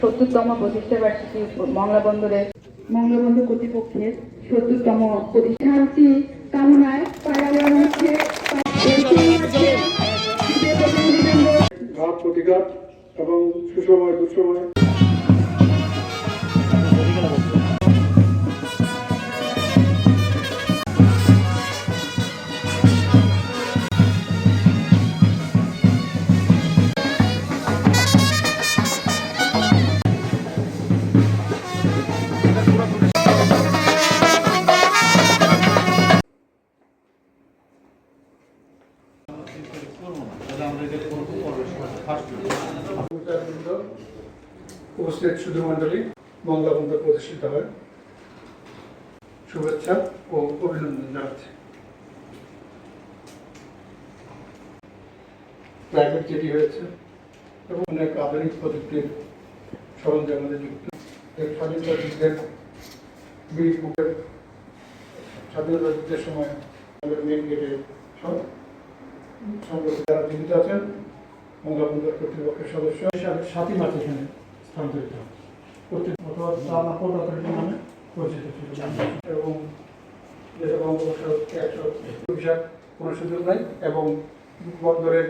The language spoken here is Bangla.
সত্তরতম প্রতিষ্ঠা বার্ষিকী মংলা বন্দরের মংলা বন্দর কর্তৃপক্ষের সত্তরতম প্রতিষ্ঠা শান্তি কামনায় পাড়াগান হচ্ছে ঘাত এবং সুসময় দুঃসময় উপস্থিত সুধী মণ্ডলী মঙ্গলা প্রতিষ্ঠিত হয় শুভেচ্ছা ও অভিনন্দন জানাচ্ছি। প্রাইভেট জেটি হয়েছে এবং অনেক আধুনিক প্রযুক্তির সরঞ্জাম যুক্ত। স্বাধীনতা যুদ্ধের বীর স্বাধীনতা যুদ্ধের সময় আমাদের মেন গেটে সব সংগঠন যারা জীবিত আছেন কর্তৃপক্ষের সদস্য। হিসাবে সাতই মার্চ এখানে স্থানান্তরিত অথবা চালা অথরিটি নামে পরিচিত ছিল। এবং একশো কোনো সুযোগ নাই। এবং বন্দরের